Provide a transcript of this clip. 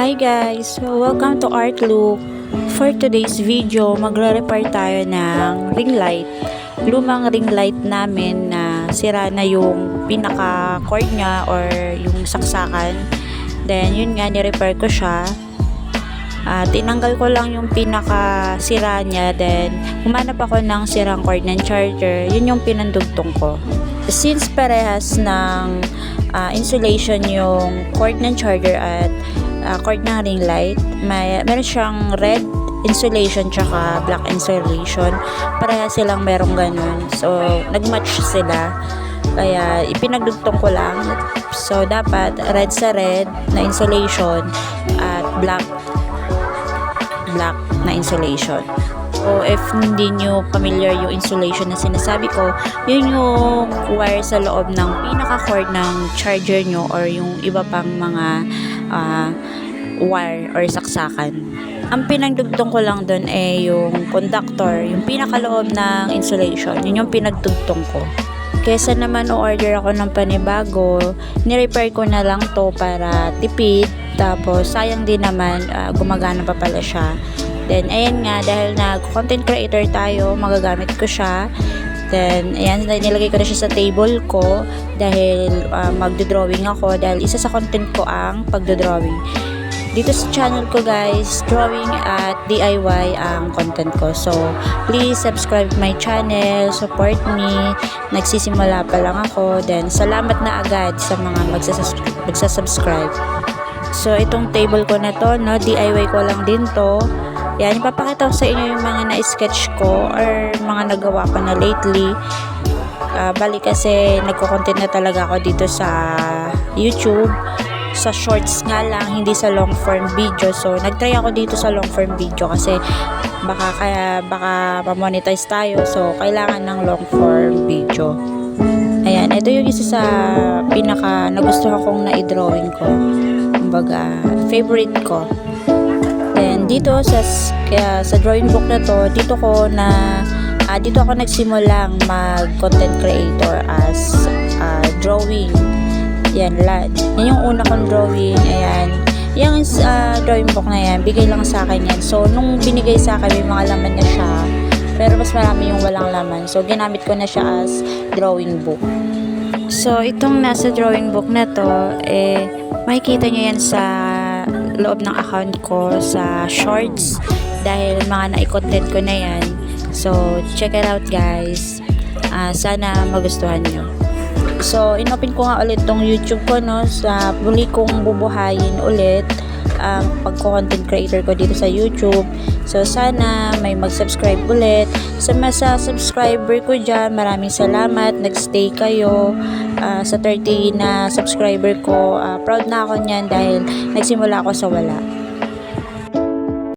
Hi guys! Welcome to Art Look. For today's video, magre-repair tayo ng ring light. Lumang ring light namin na sira na yung pinaka-cord niya or yung saksakan. Then, yun nga, ni-repair ko siya. Ah, tinanggal ko lang yung pinaka-sira niya. Then, humanap ako ng sirang cord ng charger. Yun yung pinandugtong ko. Since parehas ng ah, insulation yung cord ng charger at uh, cord ng ring light. May, meron siyang red insulation tsaka black insulation. Pareha silang merong ganun. So, nagmatch sila. Kaya, ipinagdugtong ko lang. So, dapat red sa red na insulation at black black na insulation. So, if hindi nyo familiar yung insulation na sinasabi ko, yun yung wire sa loob ng pinaka-cord ng charger nyo or yung iba pang mga ah, wire or saksakan. Ang pinagdugtong ko lang doon ay yung conductor, yung pinakaloob ng insulation. Yun yung pinagdugtong ko. Kesa naman o-order ako ng panibago, ni-repair ko na lang to para tipid. Tapos, sayang din naman, ah, gumagana pa pala siya. Then, ayan nga, dahil nag-content creator tayo, magagamit ko siya. Then, ayan, nilagay ko na siya sa table ko dahil uh, magdo-drawing ako dahil isa sa content ko ang pagdo-drawing. Dito sa channel ko guys, drawing at DIY ang content ko. So, please subscribe my channel, support me. Nagsisimula pa lang ako. Then, salamat na agad sa mga magsasas- magsasubscribe. So, itong table ko na to, no, DIY ko lang din to. Yan, ipapakita ko sa inyo yung mga na-sketch ko or mga nagawa ko na lately. Ah, bali kasi nagko-content na talaga ako dito sa YouTube. Sa shorts nga lang, hindi sa long form video. So, nagtry ako dito sa long form video kasi baka kaya baka ma-monetize tayo. So, kailangan ng long form video. Ayan, ito yung isa sa pinaka nagustuhan kong na-drawing ko. Kumbaga, favorite ko. Then dito sa kaya sa drawing book na to, dito ko na ah, dito ako nagsimulang mag content creator as ah, drawing. Yan la. Yan yung una kong drawing. Ayan. Yung ah, drawing book na yan, bigay lang sa akin yan. So, nung binigay sa akin, may mga laman na siya. Pero mas marami yung walang laman. So, ginamit ko na siya as drawing book. So, itong nasa drawing book na to, eh, makikita nyo yan sa loob ng account ko sa shorts dahil mga na-content ko na yan. So, check it out guys. Ah, sana magustuhan nyo. So, inopen ko nga ulit tong YouTube ko, no, sa muli kong bubuhayin ulit ang pagko-content creator ko dito sa YouTube. So, sana may mag-subscribe ulit. Sa mga subscriber ko dyan, maraming salamat. Nag-stay kayo ah, sa 30 na subscriber ko. Ah, proud na ako niyan dahil nagsimula ako sa wala.